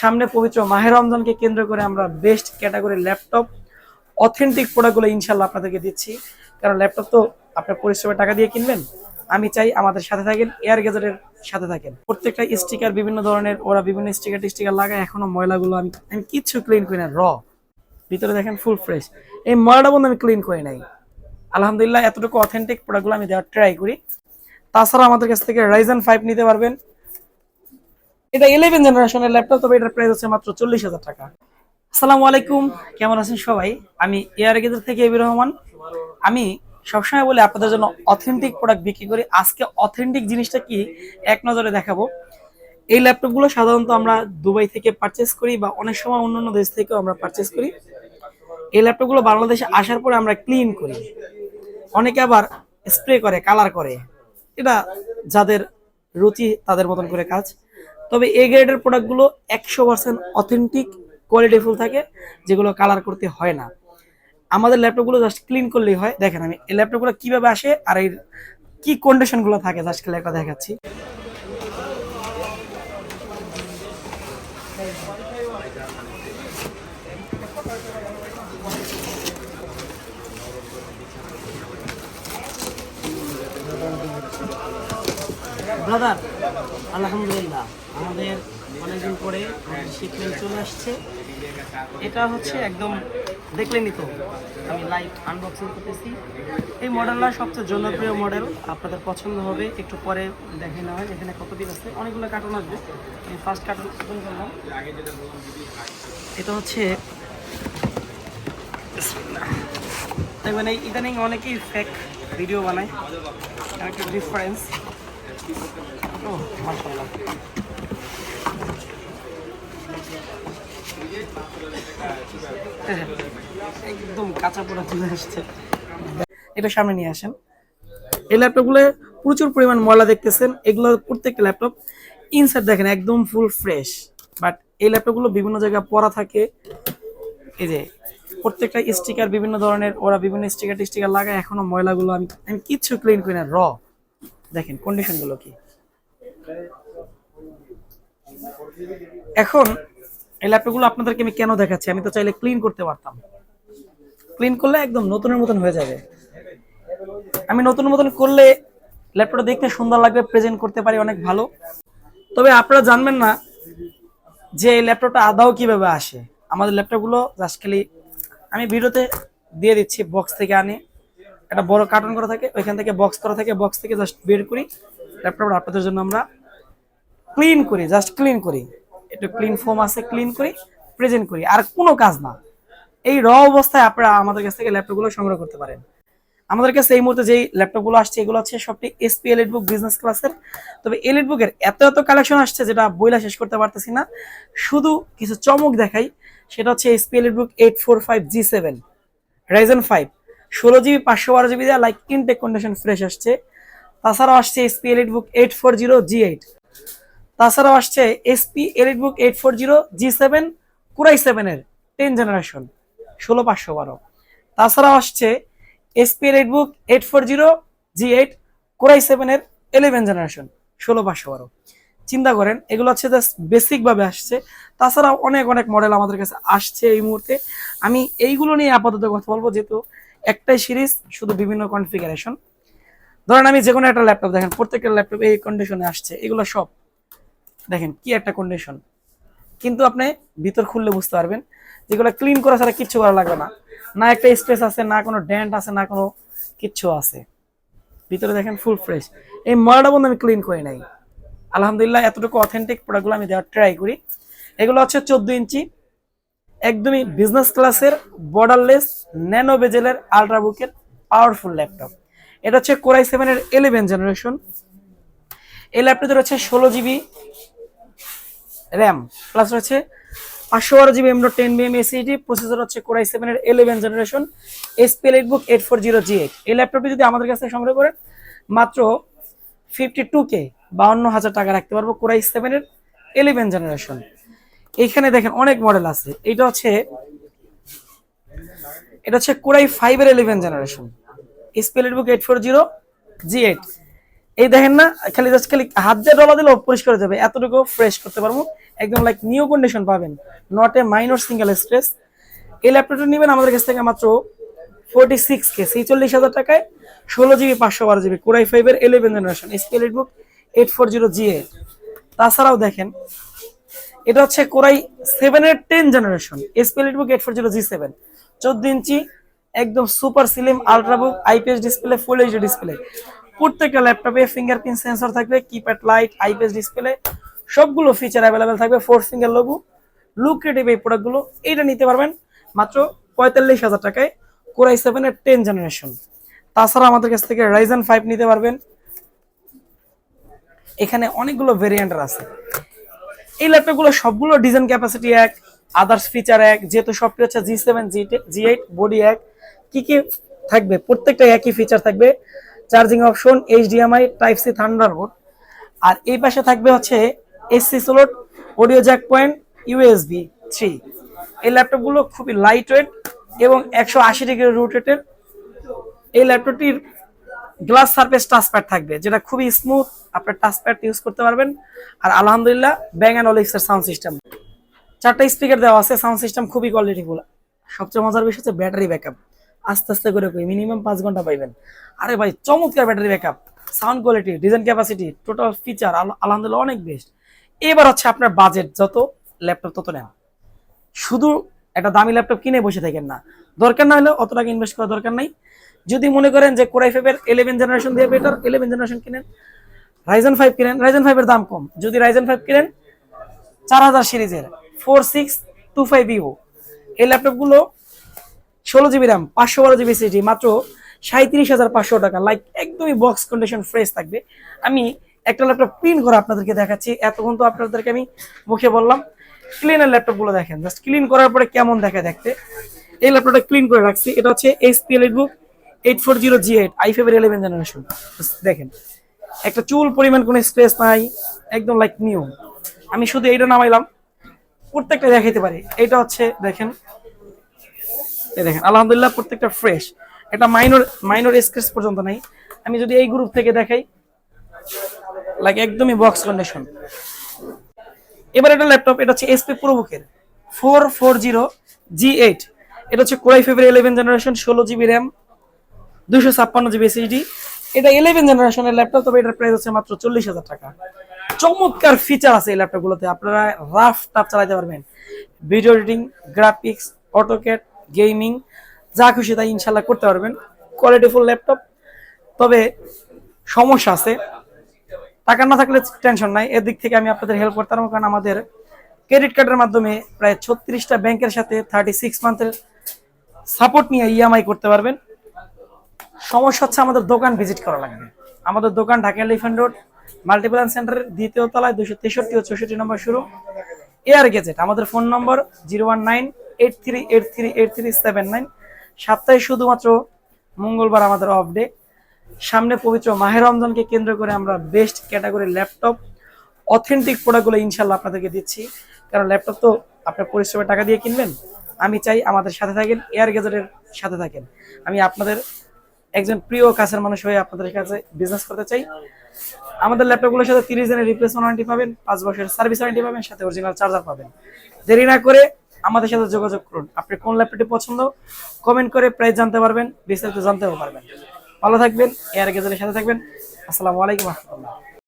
সামনে পবিত্র মাহের রমজানকে কেন্দ্র করে আমরা বেস্ট ক্যাটাগরি ল্যাপটপ অথেন্টিক প্রোডাক্টগুলো ইনশাল্লাহ আপনাদেরকে দিচ্ছি। কারণ ল্যাপটপ তো আপনার পরিশ্রমের টাকা দিয়ে কিনবেন। আমি চাই আমাদের সাথে থাকেন এয়ার গেজেটের সাথে থাকেন। প্রত্যেকটা স্টিকার বিভিন্ন ধরনের, ওরা বিভিন্ন স্টিকার টিস্টিকার লাগায়। এখনও ময়লাগুলো আমি আমি কিচ্ছু ক্লিন করি না র ভিতরে দেখেন ফুল ফ্রেশ এই ময়লাটা বন্ধু আমি ক্লিন করি নাই। আলহামদুলিল্লাহ, এতটুকু অথেন্টিক প্রোডাক্টগুলো আমি দেওয়ার ট্রাই করি। তাছাড়া আমাদের কাছ থেকে রাইজেন ফাইভ নিতে পারবেন। এটা ইলেভেন জেনারেশনের ল্যাপটপ তবে এটার প্রাইস হচ্ছে মাত্র চল্লিশ হাজার টাকা। আসসালামু আলাইকুম, কেমন আছেন সবাই? আমি এয়ার গেজার থেকে এবির রহমান। আমি সবসময় বলি আপনাদের জন্য অথেন্টিক প্রোডাক্ট বিক্রি করি। আজকে অথেন্টিক জিনিসটা কি, এক নজরে দেখাবো। এই ল্যাপটপগুলো সাধারণত আমরা দুবাই থেকে পারচেস করি বা অনেক সময় অন্যান্য দেশ থেকেও আমরা পারচেস করি। এই ল্যাপটপগুলো বাংলাদেশে আসার পরে আমরা ক্লিন করি। অনেকে আবার স্প্রে করে কালার করে। এটা যাদের রুচি, তাদের মতন করে কাজ। তবে এ গ্রেডের প্রোডাক্টগুলো একশো পার্সেন্ট অথেন্টিক কোয়ালিটিফুল থাকে, যেগুলো কালার করতে হয় না। আমাদের ল্যাপটপগুলো জাস্ট ক্লিন করলেই হয়। দেখেন আমি এই ল্যাপটপগুলো কীভাবে আসে আর এর কি কন্ডিশনগুলো থাকে জাস্ট খেলে একটা দেখাচ্ছি। ব্রাদার, আলহামদুলিল্লাহ। আমাদের অনেকদিন পরে শিপমেন্ট চলে আসছে। এটা হচ্ছে একদম দেখলেনই তো, আমি লাইভ আনবক্সিং করতেছি। এই মডেলটা সবচেয়ে জনপ্রিয় মডেল আপনাদের পছন্দ হবে, একটু পরে দেখে নেওয়া হয়। এখানে কত পিস আছে? অনেকগুলো কার্টুন আসবে। আমি ফার্স্ট কার্টুন ওপেন করলাম। এটা হচ্ছে এই ইদানিং অনেকেই ফেক ভিডিও বানায়। একটা ডিফারেন্স একদম কাঁচা পোড়া চলে আসছে। এটা সামনে নিয়ে আসেন। এই ল্যাপটপগুলো প্রচুর পরিমাণ ময়লা দেখতেছেন। এগুলো প্রত্যেকটা ল্যাপটপ ইনসাইড দেখেন, একদম ফুল ফ্রেশ বাট এই ল্যাপটপগুলো বিভিন্ন জায়গায় পড়া থাকে। এই যে প্রত্যেকটা স্টিকার বিভিন্ন ধরনের, ওরা বিভিন্ন স্টিকার টিস্টিকার লাগায়। এখনও ময়লাগুলো আমি আমি কিচ্ছু ক্লিন করি না র দেখেন কন্ডিশনগুলো কি? এখন এই ল্যাপটপগুলো আপনাদেরকে আমি কেন দেখাচ্ছি? আমি তো চাইলে ক্লিন করতে পারতাম। ক্লিন করলে একদম নতুনের মতন হয়ে যাবে। আমি নতুন মতন করলে ল্যাপটপটা দেখতে সুন্দর লাগবে প্রেজেন্ট করতে পারি, অনেক ভালো। তবে আপনারা জানবেন না যে এই ল্যাপটপটা আদাও কীভাবে আসে। আমাদের ল্যাপটপগুলো জাস্ট খালি আমি ভিডিওতে দিয়ে দিচ্ছি বক্স থেকে আনি। একটা বড় কার্টন করা থাকে, ওইখান থেকে বক্স করা থাকে বক্স থেকে জাস্ট বের করি ল্যাপটপটা আপনাদের জন্য আমরা ক্লিন করি জাস্ট ক্লিন করি। একটু ক্লিন ফোম আছে ক্লিন করি প্রেজেন্ট করি, আর কোনো কাজ না। এই র অবস্থায় আপনারা আমাদের কাছ থেকে ল্যাপটপগুলো সংগ্রহ করতে পারেন। আমাদের কাছে এই মুহূর্তে যেই ল্যাপটপগুলো আসছে, এগুলো হচ্ছে সবটি এসপি এলিট বুক বিজনেস ক্লাসের তবে এলিট বুকের এত এত কালেকশন আসছে যেটা বইলা শেষ করতে পারতেছি না। শুধু কিছু চমক দেখাই, সেটা হচ্ছে SP EliteBook eight four five G seven Ryzen five ষোলো জিবি, পাঁচশো বারো জিবি দেওয়া লাইক ইনটেক কন্ডিশন ফ্রেশ আসছে। তাছাড়াও আসছে SP EliteBook eight four zero G eight তাছাড়াও আসছে SP EliteBook eight four zero G seven core i সেভেনের টেন জেনারেশন ষোলো, পাঁচশো বারো। তাছাড়াও আসছে SP EliteBook eight four zero G eight core i সেভেনের ইলেভেন জেনারেশন ষোলো, পাঁচশো বারো। চিন্তা করেন, এগুলো হচ্ছে জাস্ট বেসিকভাবে আসছে। তাছাড়াও অনেক অনেক মডেল আমাদের কাছে আসছে এই মুহূর্তে। আমি এইগুলো নিয়ে আপাতত কথা বলব, যেহেতু একটাই সিরিজ, শুধু বিভিন্ন কনফিগারেশন ধরেন আমি যে কোনো একটা ল্যাপটপ দেখেন, প্রত্যেকটা ল্যাপটপ এই কন্ডিশনে আসছে, এগুলো সব। দেখেন কি একটা কন্ডিশন কিন্তু আপনি ভিতর খুললে বুঝতে পারবেন, যেগুলো ক্লিন করা ছাড়া কিচ্ছু করা লাগবে না। না একটা স্পেস আছে, না কোনো ড্যান্ট আছে, না কোনো কিচ্ছু আছে। ভিতরে দেখেন ফুল ফ্রেশ এই ময়লাটা বন্ধু আমি ক্লিন করি নাই। আলহামদুলিল্লাহ, এতটুকু অথেন্টিক প্রোডাক্টগুলো আমি দেওয়ার ট্রাই করি। এগুলো হচ্ছে চোদ্দ ইঞ্চি একদমই বিজনেস ক্লাসের বর্ডারলেস ন্যানো বেজেলের আলট্রাবুকের পাওয়ারফুল ল্যাপটপ এটা হচ্ছে কোরাই সেভেনের ইলেভেন জেনারেশন এই ল্যাপটপে রয়েছে ষোলো জিবি র্যাম প্লাস রয়েছে পাঁচশো বারো জিবি এমডো টেন বিএম এসিডি প্রসেসর হচ্ছে কোরাই সেভেনের eleven generation SPL eight book eight four zero G eight এই ল্যাপটপটি যদি আমাদের কাছে সংগ্রহ করেন, মাত্র ফিফটি টু কে বাউন্ন হাজার টাকা রাখতে পারব কোরাই সেভেনের ইলেভেন জেনারেশন এইখানে দেখেন অনেক মডেল আছে। এটা হচ্ছে এটা হচ্ছে কোরাই ফাইভের eleven generation eight book eight four zero G eight এই দেখেন না, খালি জাস্ট খালি হাত দিয়ে ডলা দিলেও পরিষ্কার হয়ে যাবে। এতটুকু ফ্রেশ করতে পারব। একদম লাইক নিউ কন্ডিশন পাবেন। Not a minor single stress এই ল্যাপটপটা নেবেন আমাদের কাছ থেকে মাত্র ফোর্টি সিক্স কে ছেচল্লিশ হাজার টাকায়। ষোলো জিবি পাঁচশো বারো জিবি কোরাই ফাইভের eleven generation escalate book eight four zero G eight তাছাড়াও দেখেন এটা হচ্ছে কোরাই সেভেন এর ten generation split book eight four zero G seven চোদ্দ ইঞ্চি, একদম super slim ultrabook IPS display full HD display প্রত্যেকটা ল্যাপটপে ফিঙ্গারপ্রিন্ট সেন্সর থাকবে কিপ্যাড লাইট আইপিএস ডিসপ্লে সবগুলো ফিচার অ্যাভেলেবেল থাকবে ফোর ফিঙ্গার লোগো লুক্রেটিভ এই প্রোডাক্টগুলো এইটা নিতে পারবেন মাত্র পঁয়তাল্লিশ হাজার টাকায় কোরাই সেভেনের টেন জেনারেশন তাছাড়া আমাদের কাছ থেকে রাইজেন ফাইভ নিতে পারবেন। এখানে অনেকগুলো ভেরিয়েন্টার আছে। এই ল্যাপটপগুলো সবগুলো ডিজাইন ক্যাপাসিটি এক আদার্স ফিচার এক, যেহেতু সবটি হচ্ছে G seven G G eight body এক। কি কি থাকবে? প্রত্যেকটা একই ফিচার থাকবে। Charging option HDMI type C thunder thunderboard আর এই পাশে থাকবে হচ্ছে SC slot audio jack point USB three এই ল্যাপটপগুলো খুবই লাইট ওয়েট এবং একশো আশি ডিগ্রি রোটেটের এই ল্যাপটপটির গ্লাস সারফেস টাচপ্যাড থাকবে, যেটা খুবই স্মুথ আপনার টাচপ্যাড ইউজ করতে পারবেন। আর আলহামদুলিল্লাহ ব্যাং অ্যান্ড অলিক্সের সাউন্ড সিস্টেম চারটা স্পিকার দেওয়া আছে সাউন্ড সিস্টেম খুবই কোয়ালিটিফুল সবচেয়ে মজার বিষয় হচ্ছে ব্যাটারি ব্যাকআপ আস্তে আস্তে করে কই মিনিমাম পাঁচ ঘণ্টা পাইবেন। আরে ভাই, চমৎকার battery backup sound quality design capacity total feature আলহামদুলিল্লাহ অনেক বেস্ট এবার হচ্ছে আপনার বাজেট যত ল্যাপটপ তত নেন। শুধু একটা দামি ল্যাপটপ কিনে বসে থাকেন না। দরকার না হলেও অত টাকা ইনভেস্ট করার দরকার নাই। যদি মনে করেন যে কোরাই ফাইভের ইলেভেন জেনারেশন দিয়ে বেটার ইলেভেন জেনারেশন কিনেন রাইজেন ফাইভ কিনেন রাইজেন ফাইভের দাম কম। যদি রাইজেন ফাইভ কিনেন, চার হাজার সিরিজের four six two five U এই ল্যাপটপগুলো ষোলো জিবি র্যাম পাঁচশো বারো জিবি সিটি মাত্র সাঁত্রিশ হাজার পাঁচশো টাকা। লাইক একদমই বক্স কন্ডিশন ফ্রেশ থাকবে। আমি একটা ল্যাপটপ প্রিন্ট করে আপনাদেরকে দেখাচ্ছি। এতক্ষণ তো আপনাদেরকে আমি মুখে বললাম। ক্লিনের ল্যাপটপগুলো দেখেন। জাস্ট ক্লিন করার পরে কেমন দেখা দেখতে। এই ল্যাপটপটা ক্লিন করে রাখছি। এটা হচ্ছে HP EliteBook eight four zero G eight i ফাইভের ইলেভেন জেনারেশন দেখেন। একটা চুল পরিমাণ কোনো স্পেস নাই, একদম লাইক নিউ আমি শুধু এইটা নামাইলাম। প্রত্যেকটা দেখাইতে পারি। এটা হচ্ছে দেখেন। এই দেখেন, আলহামদুলিল্লাহ প্রত্যেকটা ফ্রেশ এটা মাইনর মাইনর স্ক্রেচ পর্যন্ত নাই। আমি যদি এই গ্রুপ থেকে দেখাই লাইক একদমই বক্স কন্ডিশন এবার এটা ল্যাপটপ এটা হচ্ছে SP প্রোবুকের four four zero G eight এটা হচ্ছে কোরাই ফেভের ইলেভেন জেনারেশন ষোলো জিবি র্যাম দুশো ছাপ্পান্ন জিবি এসএসডি এটা ইলেভেন জেনারেশনের ল্যাপটপ তবে এটার প্রাইস হচ্ছে মাত্র চল্লিশ হাজার টাকা। চমৎকার ফিচার আছে এই ল্যাপটপগুলোতে আপনারা রাফ টাপ চালাতে পারবেন। Video editing graphics AutoCAD gaming যা খুশি তাই ইনশাল্লাহ করতে পারবেন। কোয়ালিটিফুল ল্যাপটপ তবে সমস্যা আছে। টাকা না থাকলে টেনশন নাই। এর দিক থেকে আমি আপনাদের হেল্প করতাম কারণ আমাদের ক্রেডিট কার্ডের মাধ্যমে প্রায় ছত্রিশটা ব্যাংকের সাথে থার্টি সিক্স মান্থের সাপোর্ট নিয়ে ইএমআই করতে পারবেন। সমস্যা হচ্ছে আমাদের দোকান ভিজিট করা লাগবে। আমাদের দোকান ঢাকা এলিফেন্ট রোড মাল্টিপ্লান সেন্টারের দ্বিতীয় তলায় দুশো তেষট্টি ও চৌষট্টি নম্বর শুরু। এয়ার গেজেট, আমাদের ফোন নম্বর zero one nine eight three eight three eight three seven nine. সপ্তাহে শুধুমাত্র মঙ্গলবার আমাদের অফ ডে সামনে পবিত্র মাহের রমজানকে কেন্দ্র করে আমরা বেস্ট ক্যাটাগরি ল্যাপটপ অথেন্টিক প্রোডাক্টগুলো ইনশাল্লাহ আপনাদেরকে দিচ্ছি। কারণ ল্যাপটপ তো আপনার পরিশ্রমের টাকা দিয়ে কিনবেন। আমি চাই আমাদের সাথে থাকেন, এয়ার গেজেটের সাথে থাকেন। আমি আপনাদের একজন প্রিয় কাছের মানুষ হয়ে আপনাদের কাছে বিজনেস করতে চাই। আমাদের ল্যাপটপগুলোর সাথে তিরিশ দিনের রিপ্লেসমেন্ট ওয়ারেন্টি পাবেন, পাঁচ বছরের সার্ভিস ওয়ারেন্টি পাবেন, সাথে অরিজিনাল চার্জার পাবেন। দেরি না করে আমাদের সাথে যোগাযোগ করুন। আপনি কোন ল্যাপটপটি পছন্দ কমেন্ট করে প্রাইস জানতে পারবেন, বিস্তারিত জানতেও পারবেন। ভালো থাকবেন এয়ার গেজেলের সাথে থাকবেন। আসসালামু আলাইকুম রহমতুল্লাহ।